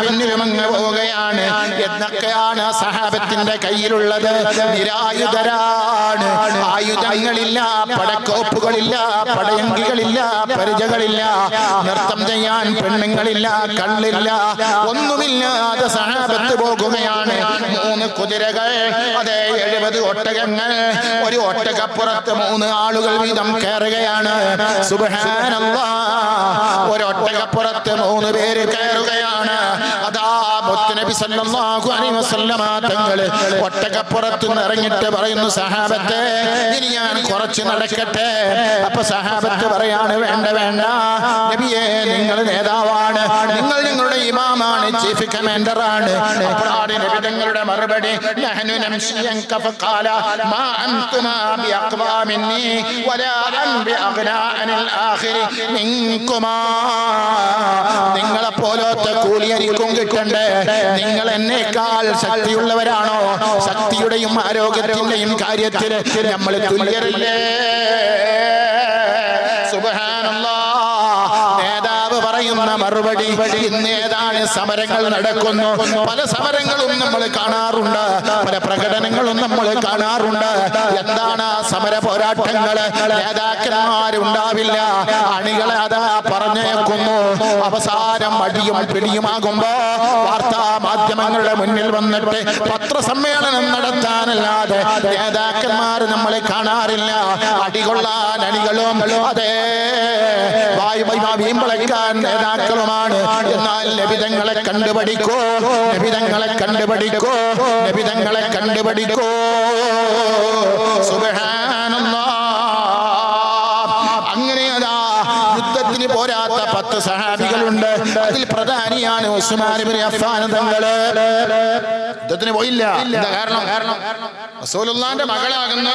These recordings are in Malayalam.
പിന്നിലും പോവുകയാണ്. എന്നൊക്കെയാണ് സഹാബത്തിന്റെ കയ്യിലുള്ളത്. നിരായുധരാണ്. ആയുധങ്ങളില്ല പടക്കോപ്പുകളില്ല പടയങ്കികളില്ല പരിചകളില്ല. നൃത്തം ചെയ്യാൻ പെണ്ണുങ്ങളില്ല കള്ളില്ല. ഒന്നുമില്ലാതെ സഹാബത്ത് പോകുകയാണ്. മൂന്ന് കുതിരകൾ അതെ എഴുപത് ഒട്ടകങ്ങൾ. ഒരു ഒട്ടകപ്പുറത്ത് മൂന്ന് ആളുകൾ വീതം കയറുകയാണ്. സുബ്ഹാനല്ലാ. ഒരു ഒട്ടകപ്പുറത്ത് മൂന്ന് പേര് മുത്തുനബി സല്ലല്ലാഹു അലൈഹി വസല്ലമ തങ്ങൾ ഒട്ടകപ്പുറത്ത് നിന്ന് ഇറങ്ങിയിട്ട് പറയുന്നു സഹാബത്തെ ഇനി ഞാൻ കുറച്ച് നടക്കട്ടെ. അപ്പൊ സഹാബത്ത് പറയാണ് വേണ്ട വേണ്ട. നബിയെ നിങ്ങൾ നേതാവാണ്. നിങ്ങൾ നിങ്ങളുടെ ഇമാമാണ് ചീഫ് കമാൻഡർ ആണ് അപ്പോഴാണ് നബിതങ്ങളുടെ മറുപടി നഹ്നു നംശിയൻ കഫഖാല മാ അൻതുമാ ബിഅഖ്വാ വലാ അൻ ബിഅഗ്നാ അനിൽ ആഖിരി മിൻകുമാ നിങ്ങളെ പോലത്തെ കൂലി കിട്ടണ്ടേ? നിങ്ങൾ എന്നേക്കാൾ ശക്തിയുള്ളവരാണോ? ശക്തിയുടെയും ആരോഗ്യത്തിന്റെയും കാര്യത്തിൽ നമ്മൾ തുല്യരല്ലേ? സുബ്ഹാനല്ലാ. നേതാവ് പറയുന്ന മറുപടി ഇന്ന് ഏതാണ് സമരങ്ങൾ നടക്കുന്നു. പല സമരങ്ങളും നമ്മൾ കാണാറുണ്ട്. പല പ്രകടനങ്ങളും നമ്മൾ കാണാറുണ്ട്. എന്താണ് ആ സമര പോരാട്ടങ്ങൾ? നേതാക്കന്മാരുണ്ടാവില്ല. അണികളെ അതാ പറഞ്ഞേക്കുന്നു. അവസാനം അടിയും പിടിയുമാകുമ്പോ വാർത്താ മാധ്യമങ്ങളുടെ മുന്നിൽ വന്നിട്ട് പത്രസമ്മേളനം നടത്താനല്ലാതെ നേതാക്കന്മാർ നമ്മളെ കാണാറില്ല. അടികൊള്ളാൻ അണികളും അതെ. വായു വീമ്പളക്കാൻ നേതാക്കളുമാണ്. എന്നാൽ ലഭിതങ്ങളെ കണ്ടുപഠിക്കോ? നബിതങ്ങളെ കണ്ടുപഠിക്കോ? നബിതങ്ങളെ കണ്ടുപഠിക്കോ? പോരാത്ത പത്ത് സഹാബികളുണ്ട്. അതിൽ പ്രധാനിയാണ് ഉസ്മാൻ ഇബ്നു അഫ്ഫാൻ തങ്ങൾ. യുദ്ധത്തിന് പോയില്ല. കാരണം? കാരണം റസൂലുള്ളാന്റെ മകളാകുന്ന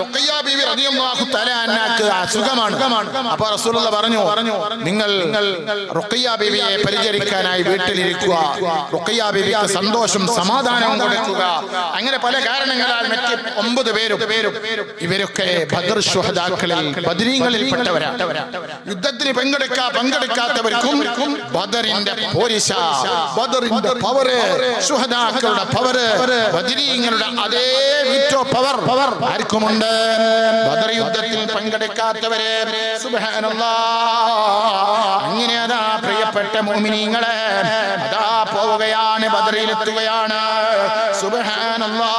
റുഖയ്യ ബീവി റളിയല്ലാഹു തആല അന്നാക്ക് അസുഖമാണ്. അപ്പോൾ റസൂലുള്ള പറഞ്ഞു പറഞ്ഞു നിങ്ങൾ റുഖയ്യ ബീവിയെ പരിചരിക്കാനായി വീട്ടിലിരിക്കുക. റുഖയ്യ ബീവിക്ക് സന്തോഷം സമാധാനവും കൊടുക്കുക. അങ്ങനെ പല കാരണങ്ങളാൽ മറ്റ് ഒമ്പത് പേരും ഇവരൊക്കെ ബദർ ശുഹദാക്കളിൽ ബദരീങ്ങളിൽപ്പെട്ടവരാണ്. യുദ്ധത്തിന് പങ്കെടുക്കാ പങ്കെടുക്കാത്തവർക്കും ബദറിന്റെ പോരിശ ബദറിന്റെ പവറ് ശുഹദാക്കളുടെ പവറ് ബദരീങ്ങളുടെ അതേ വിറ്റോ പവർ പവർ ആർക്കുമുണ്ട്? ബദർ യുദ്ധത്തിൽ പങ്കെടുക്കാത്തവരെ അങ്ങനെ അതാ പ്രിയപ്പെട്ട മോമിനീങ്ങളെ അതാ പോവുകയാണ് ബദറിയിലെത്തുകയാണ് സുബ്ഹാനല്ലാ.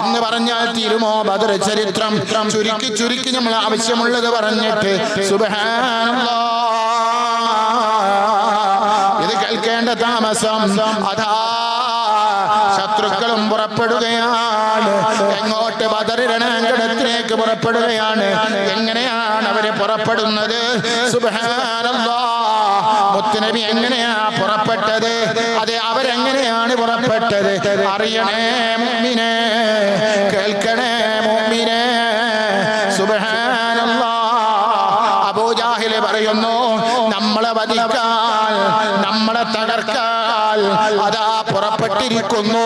ഇന്ന് പറഞ്ഞാൽ തീരുമോ ബദർ ചരിത്രം? ചുരുക്കി ചുരുക്കി നമ്മൾ ആവശ്യമുള്ളത് പറഞ്ഞിട്ട് സുബ്ഹാനല്ലാ. കേൾക്കേണ്ട താമസം അതാ. ശത്രുക്കളും പുറപ്പെടുകയാണ്. എങ്ങോട്ട് ബദർ രണാങ്കണത്തിലേക്ക് പുറപ്പെടുകയാണ്. എങ്ങനെയാണ് അവർ പുറപ്പെടുന്നത്? മുത്തുനബി എങ്ങനെയാ പുറപ്പെട്ടത്? അതെ അവരെങ്ങനെയാണ് പുറപ്പെട്ടത്? അറിയണേ മുഅ്മിനേ കേൾക്കണേ മുഅ്മിനേ. സുബഹാനല്ലാ. അബൂജാഹിൽ പറയുന്നു നമ്മളെ നമ്മളെ അതാ പുറപ്പെട്ടിരിക്കുന്നു.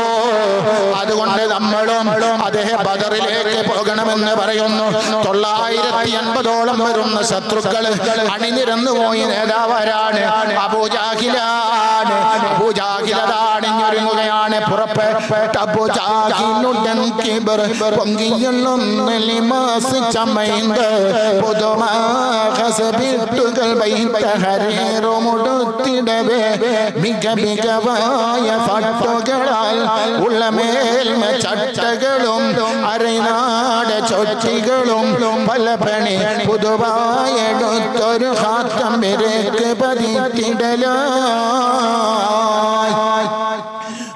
അതുകൊണ്ട് നമ്മളും അദ്ദേഹം ബദറിലേക്ക് പോകണമെന്ന് പറയുന്നു. തൊള്ളായിരത്തി അൻപതോളം വരുന്ന ശത്രുക്കൾ അണിനിരന്നു പോയി നേതാവരാണ് അബൂജാഹിലാണ്. അബൂജാഹിലതാണിഞ്ഞൊരുങ്ങുകയാണ് ലിമാസ് ചമൈന്ത് പുതുമാകസബിട്ടുകൾ വൈത്ത ഹരീറുമുടുത്തിടവേ മിക മികവായ ഫട്ടുകളാൽ ഉള്ള മേൽമ ചട്ടകളും അരനാട് ചൊറ്റികളും പല പണി പുതുവായെടുത്തൊരു ഹാത്തം വിരക്ക് പതിത്തിടലായി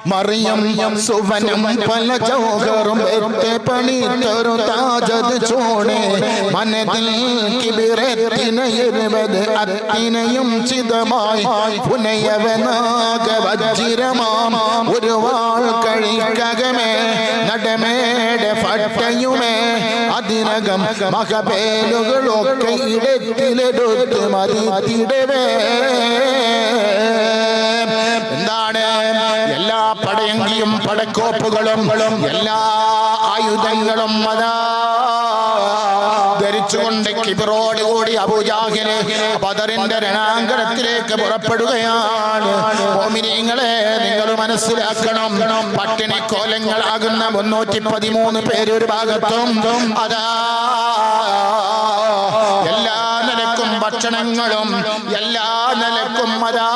മറിയം സുവനം പല ചോകറും എത്തെ പണിത്തൊരു താജത് ചോണേ മനതിൽ കിബിറത്തിന ഇരുപത് അത്തിനയും ചിതമായി പുനയവനാക വജ്രമാം ഒരു വാൾ കഴിക്കകമേ നടമേടെ ഫട്ടയുമേ അതിനകം മകപേലുകളൊക്കെ ഇടത്തിലെടുത്ത് മതി മതിത്തിടവേ. എന്താണ് പടയങ്കിയും പടക്കോപ്പുകളും എല്ലാ ആയുധങ്ങളും അതാ ധരിച്ചുകൊണ്ട് കിബറോട് കൂടി അബുജാഹിന് ബദറിന്റെ രണാങ്കണത്തിലേക്ക് പുറപ്പെടുകയാണ്. ഓമിനിങ്ങളെ നിങ്ങൾ മനസ്സിലാക്കണം. പട്ടിണി കോലങ്ങളാകുന്ന മുന്നൂറ്റി പതിമൂന്ന് പേര് ഒരു ഭാഗത്തും അതാ എല്ലാ നിലക്കും ഭക്ഷണങ്ങളും എല്ലാ നിലക്കും അതാ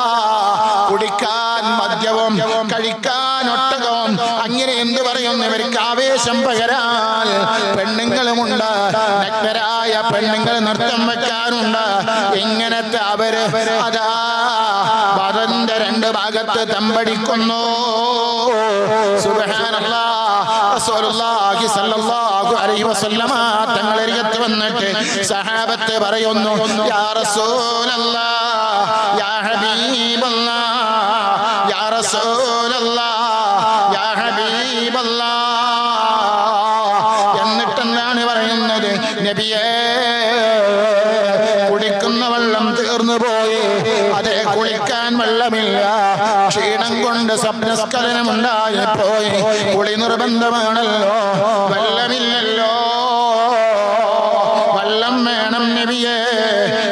കുടിക്കാൻ മദ്യവും കഴിക്കാൻ ഒട്ടകവും. അങ്ങനെ എന്ത് പറയുന്നു ഇവർക്ക് ആവേശം പകരാൻ? പെണ്ണുങ്ങളുമുണ്ട്. നഗ്നരായ പെണ്ണുങ്ങൾ നൃത്തം വെക്കാനുണ്ട്. ഇങ്ങനത്തെ അവർ അതാ വതന്റെ രണ്ട് ഭാഗത്ത് തമ്പടിക്കുന്നു. വസല്ലമ തങ്ങളരികത്ത് വന്നിട്ട് സഹാബത്ത് പറയുന്നു യാ റസൂലല്ലാ യാ ഹബീബല്ലാഹ് ഹബീബല്ലാഹ് പറയുന്നത്? നബിയേ കുടിക്കുന്ന വെള്ളം തീർന്നു പോയി. അതെ കുളിക്കാൻ വെള്ളമില്ല. ക്ഷീണം കൊണ്ട് സ്വപ്നസ്ഖലനം ഉണ്ടായി പോയി. കുളി നിർബന്ധമാണല്ലോ. വെള്ളമില്ലല്ലോ. വെള്ളം വേണം നബിയേ.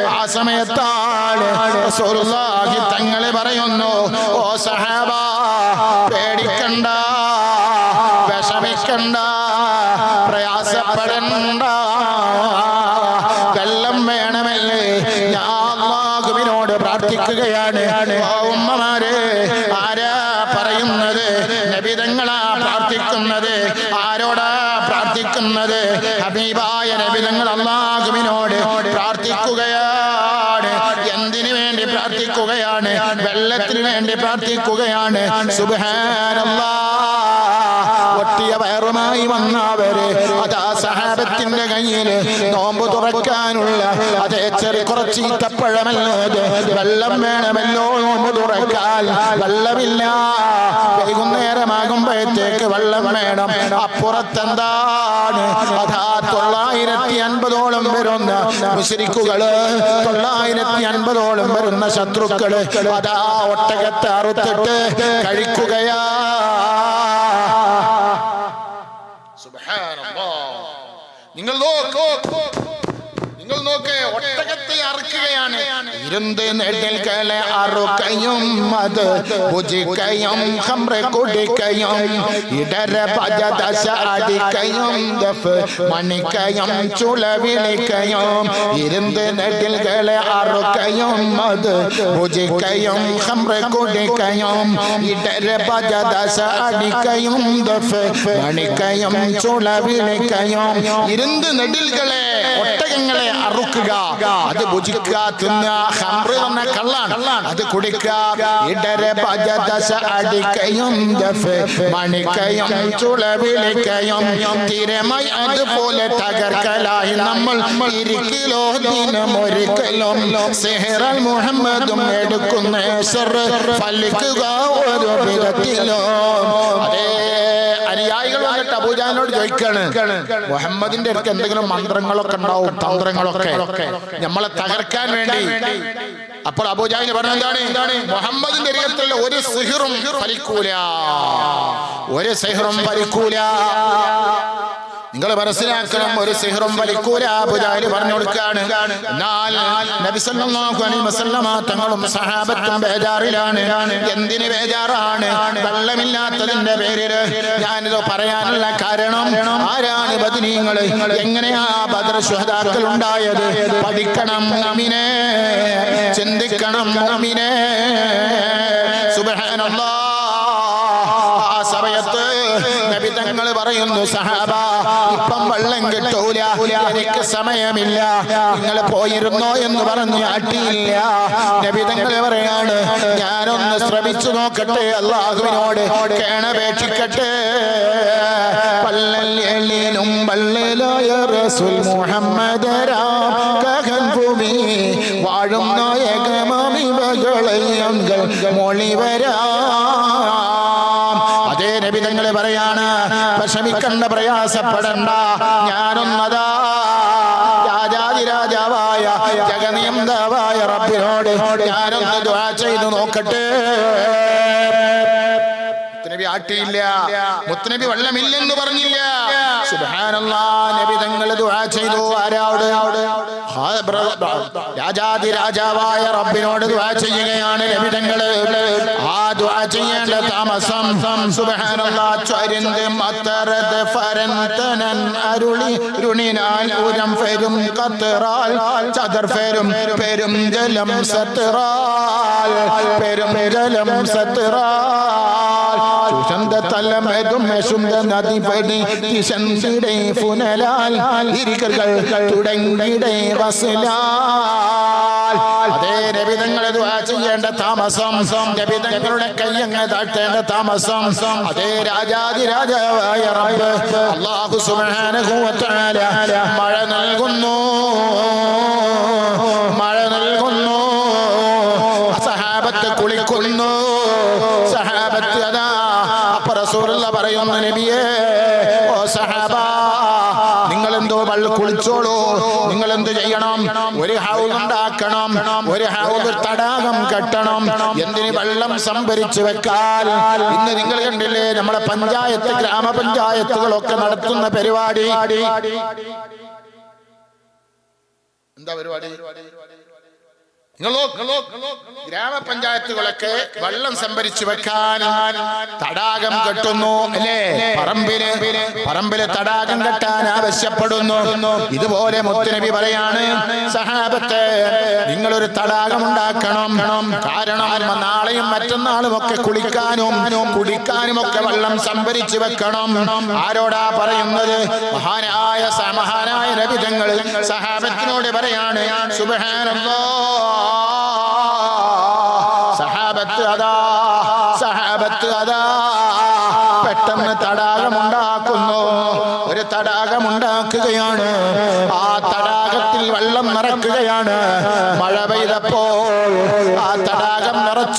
ആ സമയത്താണ് റസൂലുള്ളാഹി സുബ്ഹാനല്ലാഹ് ഒട്ടിയ വയറുമായി വന്നവര് അതാ സഹാബത്തിന്റെ കയ്യിൽ നോമ്പ് തുറക്കാനുള്ള അതേ ചെറിയ കുറച്ച് ഈത്തപ്പഴമല്ലോ വെള്ളം വേണമല്ലോ നോമ്പ് തുറക്കാൻ. വെള്ളമില്ല. വൈകുന്നേരമാകുമ്പോഴത്തേക്ക് വെള്ളം വേണം. അപ്പുറത്തെന്താണ്? അതാ തൊള്ളായിരത്തി അൻപതോളം വരുന്ന മുസ്ലിക്കുകൾ തൊള്ളായിരത്തി അൻപതോളം വരുന്ന ശത്രുക്കൾ അതാ ഒട്ടകത്തെ അറുത്തിട്ട് കഴിക്കുകയാ നിങ്ങൾ നോക്ക്. നിങ്ങൾ നോക്ക് ഒട്ടകത്തെ അറുക്കുകയാണ്. ഇരുന്ന് നെടിൽകളെ അറുക്കയും അത് ഭുജിക്കയും ഹമ്ര കുടിക്കയും ഇടര പജദശ അടിക്കയും ദഫ് മണിക്കയും ചുള വിളിക്കയും ഇരുന്ന് നെടിൽകളെ അറുക്കയും അത് ഭുജിക്കയും ഹമ്ര കുടിക്കയും ഇടര പജദശ അടിക്കയും ദഫ് മണിക്കയും ചുള വിളിക്കയും ഇരുന്ന് നെടിൽകളെ ഒട്ടകങ്ങളെ അറുക്കുക. അത് ഭുജിക്കുക തിന്ന ഹംറ് എന്ന കള്ളാണ്. അത് കുടിക്കുക. ഇടര പജദശ അടിക്കയും മണിക്കയും ചുളവിളിക്കയും തിരമൈ അതുപോലെ തകർക്കലായി നമ്മൾ ഇരിക്കലോ ദിനമൊരിക്കലും. സെഹറൽ മുഹമ്മദും എടുക്കുന്ന ഫലിക്കുക ഒരു വിധത്തിലോ. അതേ അബൂജാനോട് ചോദിക്കാണ് മുഹമ്മദിന്റെ അടുത്ത് എന്തെങ്കിലും മന്ത്രങ്ങളൊക്കെ ഉണ്ടാവും തന്ത്രങ്ങളൊക്കെ നമ്മളെ തകർക്കാൻ വേണ്ടി. അപ്പോൾ അബൂജാഹിന് പറഞ്ഞ എന്താണ്? മുഹമ്മദിന്റെ അരികത്തുള്ള ഒരു സിഹിറും ഫലിക്കൂല. ഒരു സിഹിറും ഫലിക്കൂല. നിങ്ങൾ മനസ്സിലാക്കണം ഒരു സിഹറും വലിക്കൂല പറഞ്ഞു കൊടുക്കാണ് എന്നാൽ തങ്ങളും സഹാബത്തും ബേജാറിലാണ്. എന്തിന് ബേജാറാണ്? വെള്ളമില്ലാത്തതിന്റെ പേരിൽ ഞാനിത് പറയാനുള്ള കാരണം ആരാണ് ബദിനീങ്ങൾ എങ്ങനെയാ ബദർ ശുഹദാക്കൾ ഉണ്ടായത്? പഠിക്കണം അമിനെ ചിന്തിക്കണം അമിനെ സുബ്ഹാനല്ലാഹ്. ആ സമയത്ത് നബി തങ്ങൾ പറയുന്നു സഹാബ കിട്ടൂല എനിക്ക് സമയമില്ല. നിങ്ങൾ പോയിരുന്നോ എന്ന് പറഞ്ഞു ആട്ടിയില്ല. നബിതങ്ങൾ പറയാണ് ഞാനൊന്ന് ശ്രമിച്ചു നോക്കട്ടെ അള്ളാഹുവിനോട് കേണപേക്ഷിക്കട്ടെ. പല്ലല്ലിനും പല്ലലായ റസൂൽ മുഹമ്മദ് കഹൻ ഭൂമി. വാഴുന്ന ഏകമമിവകളെയങ്ങൾ മൊഴിവരാ. അതേ നബിതങ്ങൾ പറയാണ് പ്രയാസപ്പെടണ്ട. ഞാനൊന്നതാ. രാജാതിരാജാവായ ജഗനിയന്താവായ റബ്ബിനോട് ഞാനൊന്ന് ദുആ ചെയ്തു നോക്കട്ടെ. മുത്തുനബി ആട്ടിയില്ല. മുത്തുനബി വെള്ളമില്ലെന്ന് പറഞ്ഞില്ല. സുബ്ഹാനല്ലാ നബി തങ്ങൾ ദുആ ചെയ്തു. ആരാവിടെ അവിടെ? ബ്ര- ബ്ര- രാജാതി രാജാവായ റബ്ബിനോട് ദുആ ചെയ്യുകയാണ് നബി തങ്ങൾ ആ ദുആ ചെയ്യേണ്ട താമസം അരുളി. ഫുനലാൽ തുടങ്ങിടെ വസലാൽ അതേ നബിതങ്ങളെ ദുആ ചെയ്യേണ്ട താമസം നബിതങ്ങളുടെ കയ്യങ്ങ് താഴ്ത്തേണ്ട താമസം അതേ രാജാതി രാജാവായ റബ്ബ് അല്ലാഹു സുബ്ഹാനഹു വ മഴ നൽകുന്നു. ഒരു തടാകം കെട്ടണം. എന്തിന് വെള്ളം സംഭരിച്ചു വെക്കാൻ ഇന്ന് നിങ്ങൾ കണ്ടില്ലേ നമ്മുടെ പഞ്ചായത്ത് ഗ്രാമപഞ്ചായത്തുകളൊക്കെ നടത്തുന്ന പരിപാടി. എന്താ പരിപാടി? ഗ്രാമപഞ്ചായത്തുകളൊക്കെ വെള്ളം സംഭരിച്ചു വെക്കാൻ തടാകം കെട്ടുന്നു അല്ലേ? പറമ്പിൽ പറമ്പിൽ തടാകം കെട്ടാൻ ആവശ്യപ്പെടുന്നു. ഇതുപോലെ മുത്തുനബി പറയാണ് സഹാബത്തെ നിങ്ങളൊരു തടാകം ഉണ്ടാക്കണം. കാരണം നാളെയും മറ്റന്നാളും ഒക്കെ കുളിക്കാനും കുടിക്കാനും ഒക്കെ വെള്ളം സംഭരിച്ചു വെക്കണം. ആരോടാ പറയുന്നത്? മഹാനായ സമഹാനായ മഹാനായ നബിതങ്ങൾ സഹാബത്തിനോട് പറയാണ് സുബഹാനല്ലാ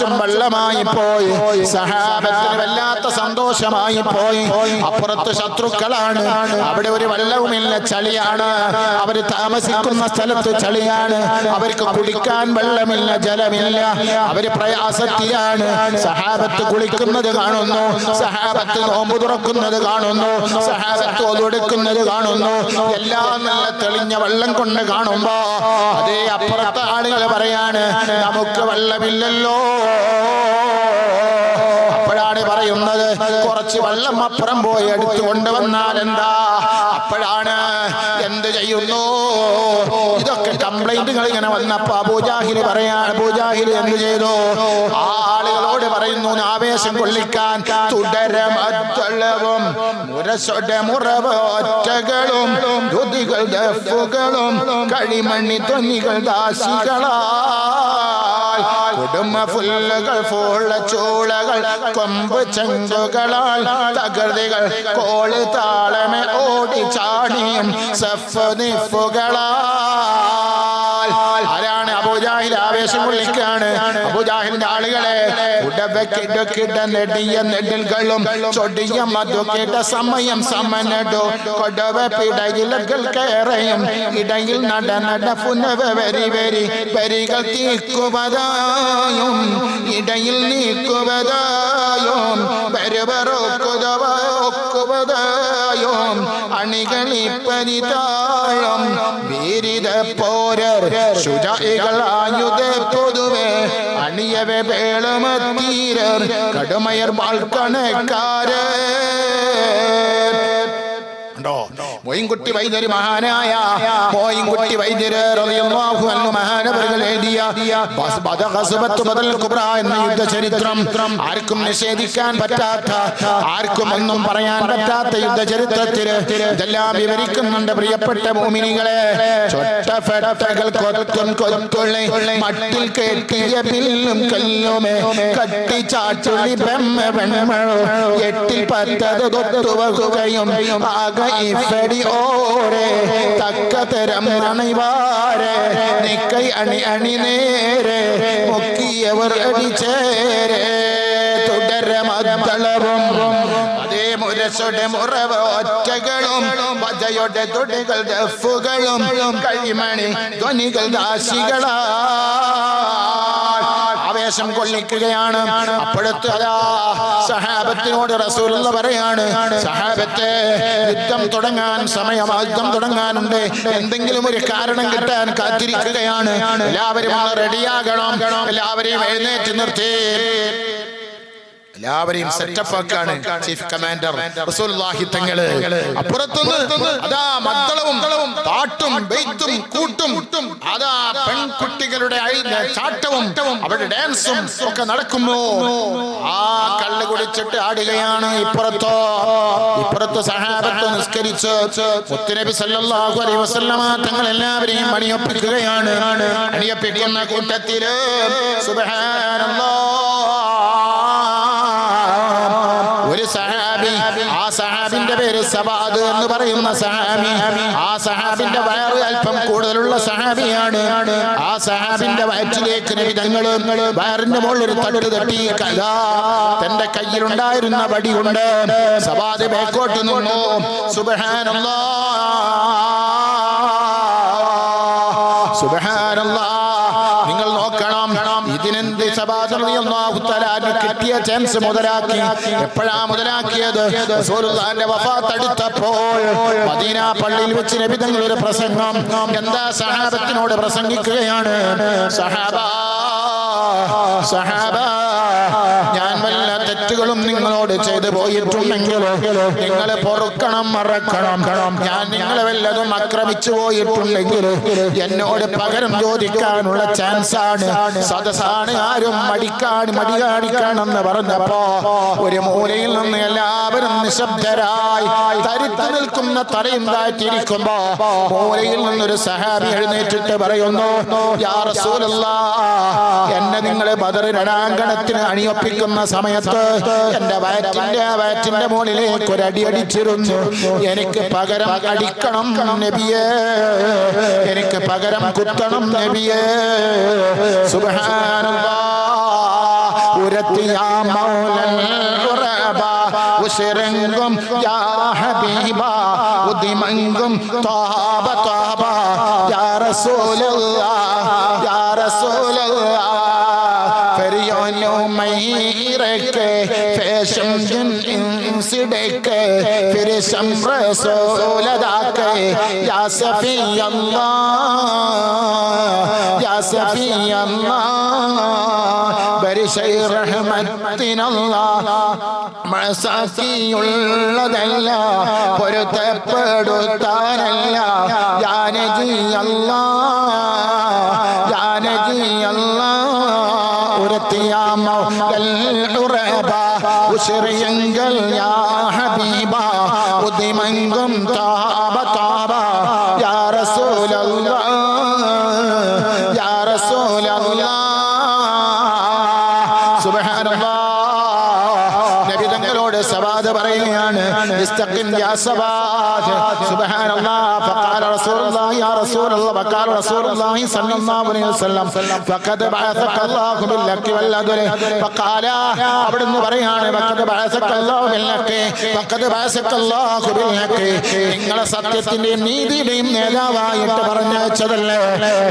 വെള്ളമായി പോയി. സഹാബത്തിന് സന്തോഷമായി പോയി. അപ്പുറത്ത് ശത്രുക്കളാണ്. അവിടെ ഒരു വെള്ളവുമില്ല ചളിയാണ്. അവർ താമസിക്കുന്ന സ്ഥലത്ത് ചളിയാണ്. അവർക്ക് കുടിക്കാൻ വെള്ളമില്ല ജലമില്ല. അവർ പ്രയാസത്തിലാണ്. സഹാബത്ത് കുളിക്കുന്നത് കാണുന്നു. സഹാബത്ത് നോമ്പ് തുറക്കുന്നത് കാണുന്നു. സഹാബത്ത് ഒതുടുക്കുന്നത് കാണുന്നു. എല്ലാം നല്ല തെളിഞ്ഞ വെള്ളം കൊണ്ട് കാണുമ്പോ അതേ അപ്പുറത്തെ ആളുകൾ പറയാണ് നമുക്ക് വെള്ളമില്ലല്ലോ. കുറച്ച് വെള്ളം അപ്പുറം പോയി എടുത്തു കൊണ്ടുവന്നാൽ എന്താ? അപ്പോഴാണ് എന്ത് ചെയ്യുന്നു? ഇതൊക്കെ കംപ്ലൈന്റുകൾ ഇങ്ങനെ വന്നപ്പോ അബൂജാഹിൽ പറയാണ് അബൂജാഹിൽ എന്ത് ചെയ്തു? ആ പറയുന്നു ആവേശം കൊള്ളിക്കാൻ തുടരമത്തളവും മുരസൊടെ മുറവ് ഒറ്റകളും ധുതികൾ ദഫുകളും കളിമണ്ണി തൊന്നികൾ ദാസികളാ കുടുംബ ഫുല്ലുകൾ ഫുള്ള ചൂളകൾ കൊമ്പ് ചെങ്കുകളാൽ തകൃതികൾ കോൾ താളമെ ഓടി ചാടിയും സഫ് ആരാണ് അബുജാഹിൽ? ആവേശം കൊള്ളിക്കാണ് അബുജാഹിലിന്റെ ആളുകളെ ഉടവക്കിടക്കിട നെടിയ നെടിൽകളും ചൊടിയ മധുക്കിട സമയം സമനടു. കൊടവ പിടയിലകൾ കയറയും. ഇടയിൽ നട നട പുനവ വരി വരി വരികൾ തീക്കുവതായും. ഇടയിൽ നീക്കുവതായും. വരുവറൊക്കുതവൊക്കുവതായും അണികളിപ്പരിതാഴം വീരിത പോരർ ശുചികൾ ആയുധ പൊതുവെ കടമയർ വാൾക്കണക്കാരേ ഉണ്ടോ മോയിൻകുട്ടി വൈദ്യര് മഹാനായ മോയിൻകുട്ടി വൈദ്യര് മഹാനവറുകൾ എഴുതിയ ബദൽ കുബ്ര എന്ന യുദ്ധ ചരിത്രം ആർക്കും നിഷേധിക്കാൻ പറ്റാത്ത ആർക്കും ഒന്നും പറയാൻ പറ്റാത്ത യുദ്ധ ചരിത്രത്തിൽ ഇതെല്ലാം വിവരിക്കുന്നുണ്ട് പ്രിയപ്പെട്ട ഭൂമിനികളെ മട്ടിൽ കേൾക്കിയ പില്ലും കല്ലുമേ കട്ടിച്ചാട്ടുള്ളി ബെമ്മ വെണ്ണമഴോ എട്ടിൽ പറ്റത് കൊത്തുവകുകയും ആകെ ഇഫടി ഓരെ തക്കതരം നണിവാരെ നിക്കൈ അണി അണി നേരെ മുക്കിയവർ അടിച്ചേരെ തുടരമത്തളവും അതേ മുരസുടെ മുറവ് ഒറ്റകളും വജയുടെ തുടികൾ ദഫുകളും കഴിമണി ധ്വനികൾ ദാശികളാ ആവേശം കൊള്ളിക്കുകയാണ്. അപ്പോഴത്തെ റസൂലുള്ള പറയാണ് സഹാബത്തെ യുദ്ധം തുടങ്ങാൻ സമയം യുദ്ധം തുടങ്ങാനുണ്ട്. എന്തെങ്കിലും ഒരു കാരണം കിട്ടാൻ കാത്തിരിക്കുകയാണ്. എല്ലാവരും റെഡിയാകണം എല്ലാവരെയും എഴുന്നേറ്റ് നിർത്തി. എല്ലാവരെയും സെറ്റപ്പ് ആക്കാണ് ചീഫ് കമാൻഡർ റസൂലുള്ളാഹി തങ്ങൾ. അപ്പുറത്തുനിന്ന് അതാ മദ്ദളവും പാട്ടും ബൈത്തും കൂട്ടും അതാ പെൺകുട്ടികളുടെ ചാട്ടവും അവരുടെ ഡാൻസും ഒക്കെ നടക്കുന്നു ആ കള്ള് കുടിച്ചിട്ട് ആടുകയാണ് ഇപ്പുറത്തോ? ഇപ്പുറത്ത് സഹാബത്ത് നിസ്കരിച്ച് മുത്തുനബി സല്ലല്ലാഹു അലൈഹി വസല്ലമ തങ്ങൾ എല്ലാവരെയും അണിയൊപ്പിക്കുകയാണ്. അണിയൊപ്പിക്കുന്ന കൂട്ടത്തിൽ സുബ്ഹാനല്ലാഹ്. സബാദ് എന്ന് പറയുന്ന സഹാബി. ആ സഹാബിന്റെ വയറ് അല്പം കൂടുതലുള്ള സഹാബിയാണ്. ആ സഹാബിന്റെ വയറ്റിലേക്ക് നബി തങ്ങൾ വയറിന്റെ മുകളിൽ ഒരു തട്ട് തട്ടി കഥാ തന്റെ കയ്യിലുണ്ടായിരുന്ന വടി കൊണ്ട് സവാദ് ബേക്കോട്ട് നിന്നു. സുബഹാനല്ലാ സുബഹാനല്ലാ. കിട്ടിയ ചാൻസ് മുതലാക്കി. എപ്പോഴാ മുതലാക്കിയത്? വഫാത്തടുത്തപ്പോൾ മദീന പള്ളിയിൽ വെച്ച് നബി തങ്ങൾ ഒരു പ്രസംഗം. എന്താ സഹാബത്തിനോട് പ്രസംഗിക്കുകയാണ്? സഹാബ സഹാബ തെറ്റുകളും നിങ്ങളോട് ചെയ്തു പോയിട്ടുണ്ടെങ്കിൽ നിങ്ങളെ പൊറുക്കണം മറക്കണം. ഞാൻ നിങ്ങളെ വല്ലതും ആക്രമിച്ചു പോയിട്ടുണ്ടെങ്കിൽ എന്നോട് പകരം ചോദിക്കാനുള്ള ചാൻസ് ആണ് സദസ്സാണ് ആരും മടിക്കാൻ മടി കാണിക്കണമെന്ന് പറഞ്ഞപ്പോ ഒരു മൂലയിൽ നിന്ന് എല്ലാവരും നിശബ്ദരായി തരിത്തു നിൽക്കുന്ന തലയും താറ്റിരിക്കുമ്പോ മൂലയിൽ നിന്നൊരു സഹാബി എഴുന്നേറ്റിട്ട് പറയുന്നു എന്നെ നിങ്ങളെ ബദർ രണാങ്കണത്തിന് അണിയൊപ്പിക്കുന്ന സമയത്ത് എന്റെ വയറ്റിന്റെ വയറ്റിന്റെ മുകളിലേക്ക് ഒരു അടി അടിച്ചിരുന്നു എനിക്ക് പകരം അടിക്കണം നബിയേ. എനിക്ക് പകരം കുത്തണം നബിയേ. സുബ്ഹാനല്ലാഹ് ഉരത്തിയ മൗലൻ ഉശിറങ്കും യാ ഹബീബ. ഉദിമങ്കും താബ താബ. യാ റസൂലല്ലാഹ് ഫിർ സംറസൂലദാക്കെ യാ സഫി അല്ലാഹ് യാ സഫി അല്ലാഹ് ബരിശൈ റഹ്മത്തിനല്ല പൊരുത്തപ്പെടുത്താനല്ല യാനജി അല്ലാ യാനജി അല്ലാ ഉരത്തിയാമ ഉറബ ഉശിറിയങ്കൽ റസൂലുള്ളാഹി സ്വല്ലല്ലാഹു അലൈഹി വസല്ലം ഫഖദ് ബഅസക അല്ലാഹു ബിൽ ഹഖ് വൽ അദ്ൽ ഫഖാല അവിടുന്ന് പറയാണ് ഫഖദ് ബഅസക അല്ലാഹു ബിൽ ഹഖ് ഫഖദ് ബഅസക അല്ലാഹു ബിൽ ഹഖ് നിങ്ങളെ സത്യത്തിന്റെയും നീതിയുടെയും നേതാവായിട്ട് പറഞ്ഞയച്ചതല്ലേ?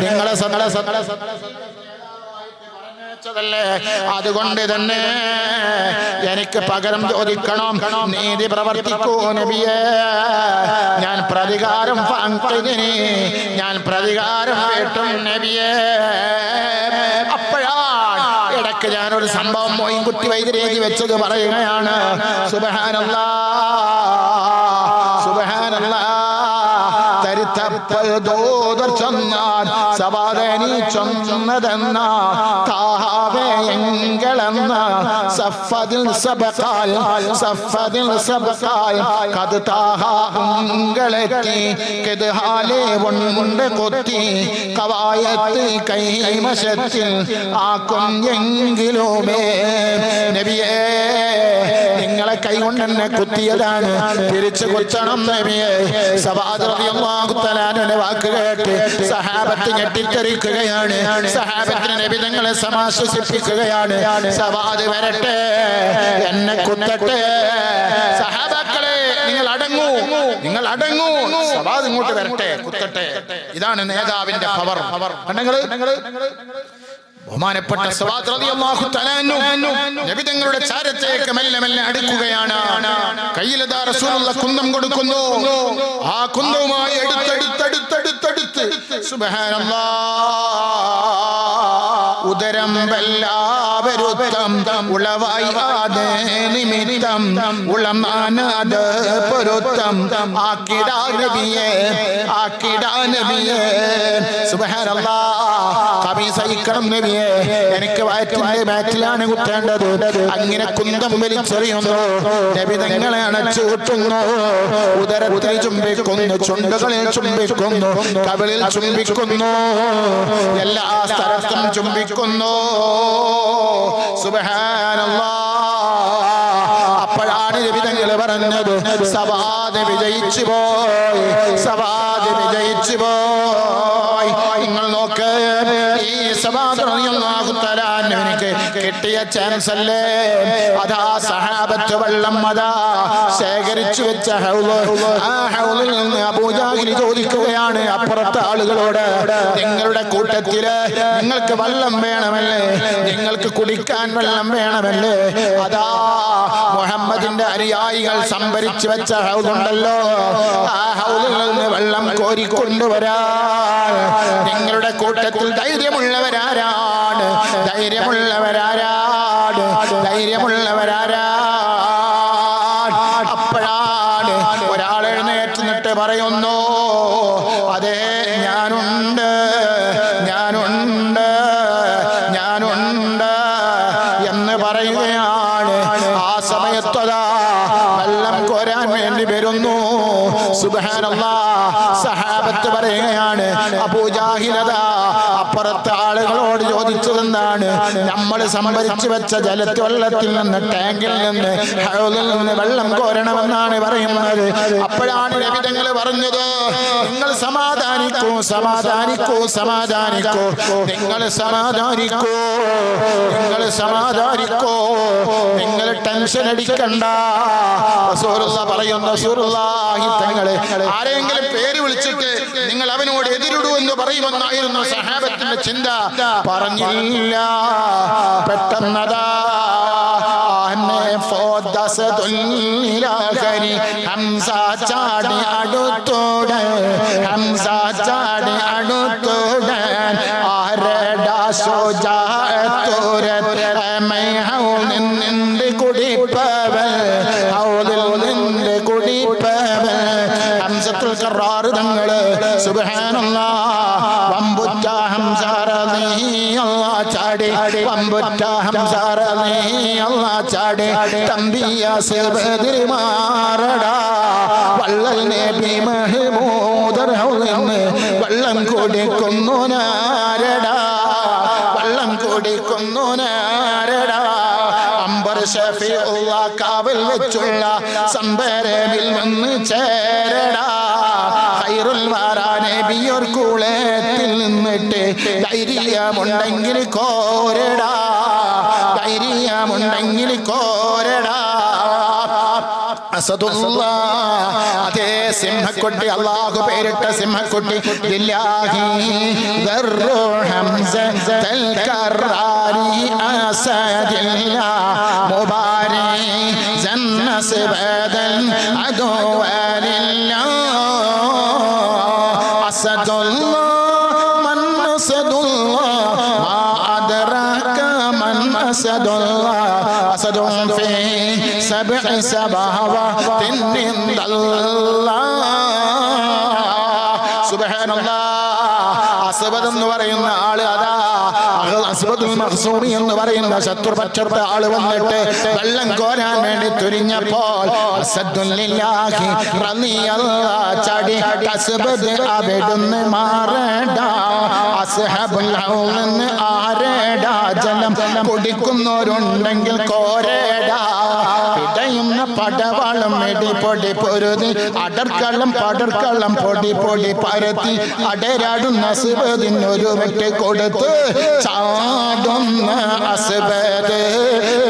നിങ്ങളെ സകല സകല ല്ലേ അതുകൊണ്ട് തന്നെ എനിക്ക് പകരം ചോദിക്കണം. നീതി പ്രവർത്തിക്കൂ നബിയേ. ഞാൻ പ്രതികാരം. ഞാൻ പ്രതികാരം വീട്ടും നബിയേ. അപ്പോഴാണ് ഇടയ്ക്ക് ഞാനൊരു സംഭവം മോയിൻകുട്ടി വൈദ്യരേഖി വെച്ചത് പറയുകയാണ്. സുബഹാനല്ല. സുബഹാനല്ല. ചെന്നാൽ ചൊന്നാൽ സവാദനി ചൊന്നതെന്ന. എങ്കളെന്ന സഫദിൽ സബക്കാൽ സഫദിൽ സബക്കാൽ കത് താഹ ഉങ്കളെത്തി കത് ഹാലേ ഉണ്ട് കൊത്തി. കവായത്ത് കൈമശത്തിൽ ആക്കും എങ്കിലുമേ നബിയേ നിങ്ങളെ കൈകൊണ്ട് എന്നെ കുത്തിയതാണ്. തിരിച്ചു കുത്തണം നബിയെ. സവാദറിയാഹുത്തലാനുടെ വാക്ക് കേട്ട് സഹാബത്ത് ഞെട്ടിത്തെറിക്കുകയാണ്. സഹാബത്തിന് നബി തങ്ങളെ സമാശ്വസിപ്പിക്കുകയാണ്. സവാദ് വരട്ടെ എന്നെ കുത്തട്ടെ. സഹാബാക്കളെ നിങ്ങൾ അടങ്ങൂ. നിങ്ങൾ അടങ്ങൂ. സവാദ് ഇങ്ങോട്ട് വരട്ടെ കുത്തട്ടെ. ഇതാണ് നേതാവിന്റെ പവർ. ബഹുമാനപ്പെട്ട സവാദ് റളിയല്ലാഹു തആല നബി തങ്ങളുടെ ചാരത്തേക്ക് മെല്ലെ മെല്ലെ അടുക്കുകയാണ്. കയ്യിലതാ റസൂലുള്ള കുന്തം കൊടുക്കുന്നു. ആ കുന്തവുമായി എടുത്തെടുത്തെടുത്തെടുത്തെടുത്ത് സുബ്ഹാനല്ലാഹ്. ഉദരം വല്ലാവരുത്തം ഉളവായി ആദേ നിമിത്തം ഉളമാനാത് പൊരുത്തം. ആക്കിടാ നബിയെ ആക്കിടാ നബിയെ. സുബ്ഹാനല്ലാഹ് കവി സഹിക്കണം നബിയെ. എനിക്ക് വയറ്റിന്റെ ബാറ്റിലാണ് കുത്തേണ്ടത്. അങ്ങനെ കുന്തം വലിച്ചെറിയുന്നു. നബി തങ്ങളെ കൂട്ടുന്നു. ഉദരത്തിൽ ചുംബിക്കുന്നു ചുണ്ടുകളിൽ ചുംബിക്കുന്നു കവിളിൽ ചുംബിക്കുന്നു. എല്ലാ സ്ഥലത്തും ചുംബിക്കുന്നു. സുബ്ഹാനല്ലാഹ് അപ്പോഴാണ് നബിതങ്ങൾ പറഞ്ഞത് സവാദ് വിജയിച്ചു പോയി സവാദ് വിജയിച്ചു പോയി. നിങ്ങൾ നോക്ക് ഈ സവാദ് കിട്ടിയ ചാൻസ് അല്ലേ? അതാ സഹാബത്ത് വെള്ളം അതാ ശേഖരിച്ചു വെച്ച ആ ഹൗലിൽ നിന്ന് അബൂജാഹിൽ ചോദിക്കുകയാണ് അപ്പുറത്തെ ആളുകളോട് നിങ്ങളുടെ കൂട്ടത്തിൽ നിങ്ങൾക്ക് വെള്ളം വേണമല്ലേ? നിങ്ങൾക്ക് കുടിക്കാൻ വെള്ളം വേണമല്ലേ? അതാ മുഹമ്മദിന്റെ അനുയായികൾ സംഭരിച്ചു വെച്ച ഹൗലുണ്ടല്ലോ ആ ഹൗലിൽ നിന്ന് വെള്ളം കോരിക്കൊണ്ടുവരാൻ. നിങ്ങളുടെ കൂട്ടത്തിൽ ധൈര്യമുള്ളവരാരാണ്? ധൈര്യമുള്ളവരാരാണ് സംഭരിച്ചു വെച്ച ജലത്തിൽ വെള്ളത്തിൽ നിന്ന് ടാങ്കിൽ നിന്ന് ഹൗലിൽ നിന്ന് വെള്ളം കോരണമെന്നാണ് പറയുന്നത്. അപ്പോഴാണ് രവിതങ്ങൾ പറഞ്ഞത് നിങ്ങൾ സമാധാനിക്കൂ സമാധാനിക്കൂ സമാധാനിക്കൂ. നിങ്ങൾ സമാധാനിക്കൂ നിങ്ങൾ സമാധാനിക്കൂ. നിങ്ങൾ ടെൻഷൻ അടിക്കണ്ട. പറയുന്ന ആരെങ്കിലും പേര് വിളിച്ചിട്ട് നിങ്ങൾ അവനോട് എതിരിടൂ എന്ന് പറയുമെന്നായിരുന്നു സഹാബത്തിന്റെ ചിന്ത. പറഞ്ഞില്ല. പെട്ടെന്നതാ. ചാടി ചാടി വമ്പുറ്റ ഹംസാറീ അല്ലാ ചാടി. തമ്പിയ സിബദിരി മാറടാ വള്ളൽ നബി മഹ്മൂദർ ഹൗലിന്ന് വെള്ളം കുടിക്കുന്നു നാരടാ. വെള്ളം കുടിക്കുന്നു നാരടാ. അമ്പർ ഷഫിഉള്ള കാവൽ വെച്ചുള്ള സംബരമിൽ വന്ന് ചേരടാ ധൈര്യമുണ്ടെങ്കിൽ കോരടാ. ധൈര്യമുണ്ടെങ്കിൽ കോരടാ. അസദുല്ലാ അതേ സിംഹക്കുട്ടി അള്ളാഹു പേരിട്ട സിംഹക്കുട്ടി മുബാരി ജന്നസ്ബദൽ എന്ന് പറയുന്ന ആൾ അതാ. മഖ്സൂമി എന്ന് പറയുന്ന ശത്രുപക്ഷത്തെ ആൾ വന്നിട്ട് വെള്ളം കോരാൻ വേണ്ടി തുരിഞ്ഞപ്പോൾ ചടി അസ്ബദ് അവിടുന്ന് മാറേടാ. അസ്ഹബുൽ ആരട ജലം കുടിക്കുന്നവരുണ്ടെങ്കിൽ കോരടാ. പടവളം മെടി പൊടി പൊരുതി. അടർക്കള്ളം പടർക്കള്ളം പൊടി പൊടി പരത്തി. അടരാടുന്ന അസുബദിനൊരു വെട്ടി കൊടുത്ത്. ചാടുന്ന അസുബദ്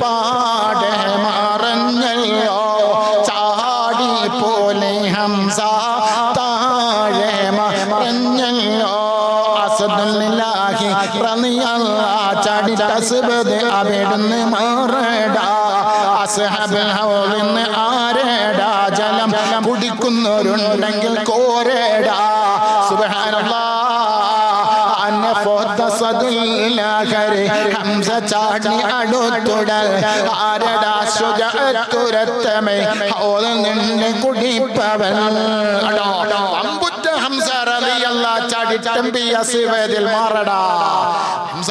പാടെ മറഞ്ഞല്ലോ. ചാടി പോലെ ഹംസ താഴെ മറഞ്ഞല്ലോ. അസദുല്ലാഹി റളിയല്ലാഹു അസുബദ് ഹംസ ചാടി അടുത്തുടൽ ആരടാ ഹംസ ഹംസ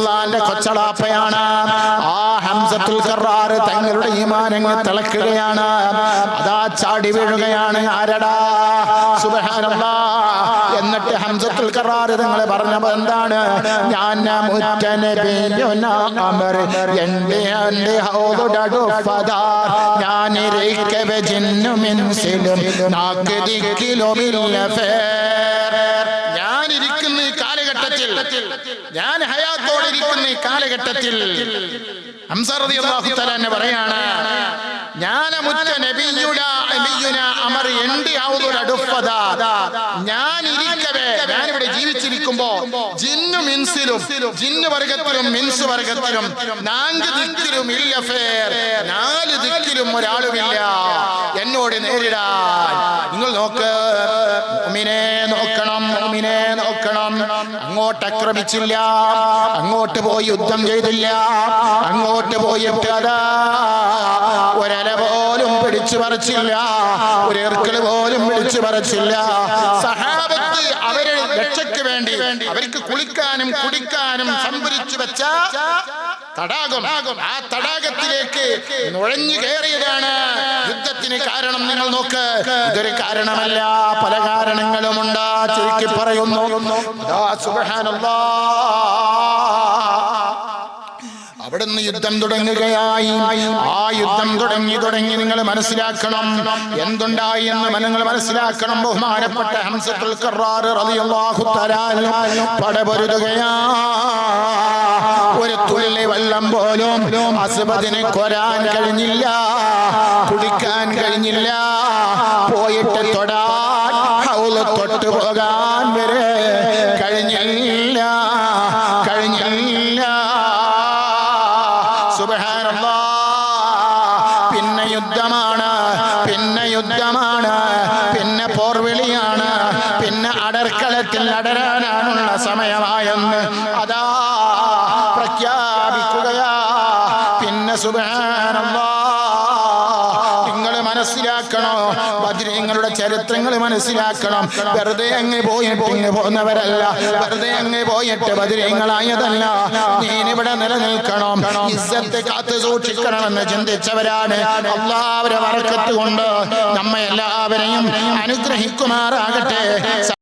തആല കൊച്ചളാപ്പയാണ്. ആ ഹംസത്തുൽ കറാർ തങ്ങളുടെ ഈമാനങ്ങൾ തിളക്കുകയാണ്. അതാ ചാടി വീഴുകയാണ്. ആരടാ? സുബ്ഹാനല്ലാ. എന്നിട്ട് ഹംസത്തുൽ കറാർ തങ്ങളെ പറഞ്ഞത് എന്താണ്? ഞാൻ എന്റെ ഞാൻ ഞാൻ ഇരിക്കുന്ന ഈ കാലഘട്ടത്തിൽ ഞാൻ ഹയാത്തോടെ ഇരിക്കുന്ന ഈ കാലഘട്ടത്തിൽ പറയാണ് ഞാൻ മുറ്റ നബിയുട നബിയുന അമർ എണ്ടി ഞാൻ ഇരിക്കവേ ഞാൻ ഇവിടെ ജീവിച്ചിരിക്കുമ്പോ ജിന്നും ഇൻസിലും ജിന്നു വർഗത്തിലും മിൻസ് വർഗത്തിലും നാല് ദിക്കിലും ഇല്ല ഫേർ. നാല് ദിക്കിലും ഒരാളുമില്ല എന്നോട് നേരിടാൻ. നിങ്ങൾ നോക്ക്. നോക്കണം. അങ്ങോട്ട് ആക്രമിച്ചില്ല. അങ്ങോട്ട് പോയി യുദ്ധം ചെയ്തില്ല. അങ്ങോട്ട് പോയി ഒരല പോലും പിടിച്ചു പറിച്ചില്ല. ഒരു എർക്കിൾ പോലും പിടിച്ചു പറിച്ചില്ല. സഹാബത്ത് അവരെ രക്ഷയ്ക്ക് വേണ്ടി അവർക്ക് കുളിക്കാനും കുടിക്കാനും സംഭരിച്ചു വെച്ച തടാകം ആ തടാകത്തിലേക്ക് നുഴഞ്ഞു കയറിയതാണ്. യുദ്ധത്തിന് കാരണം നിങ്ങൾ നോക്ക്. ഇതൊരു കാരണമല്ല. പല കാരണങ്ങളുമുണ്ട്. ചുരുക്കി പറയുന്നു. അതാ സുബ്ഹാനല്ലാഹ് അവിടുന്ന് യുദ്ധം തുടങ്ങുകയായി. ആ യുദ്ധം തുടങ്ങി തുടങ്ങി നിങ്ങൾ മനസ്സിലാക്കണം. എന്തുണ്ടായി എന്ന് നിങ്ങൾ മനസ്സിലാക്കണം. ബഹുമാനപ്പെട്ട ഹംസത്തുൽ പടപൊരുതുകയാ. ഒരു തുള്ളി വെള്ളം പോലും അസുബദിന് കൊരാൻ കഴിഞ്ഞില്ല കുടിക്കാൻ കഴിഞ്ഞില്ല. മനസ്സിലാക്കണം വെറുതെ അങ്ങ് പോയിട്ട് ഇങ്ങ് പോകുന്നവരല്ല. വെറുതെ അങ്ങ് പോയിട്ട് ബദിരങ്ങളായതല്ല. നീനിവിടെ നിലനിൽക്കണം. ഇസ്സത്തെ കാത്തു സൂക്ഷിക്കണമെന്ന് ചിന്തിച്ചവരാണ്. എല്ലാവരും വറക്കത്തുകൊണ്ട് കൊണ്ട് നമ്മെ എല്ലാവരെയും അനുഗ്രഹിക്കുമാറാകട്ടെ.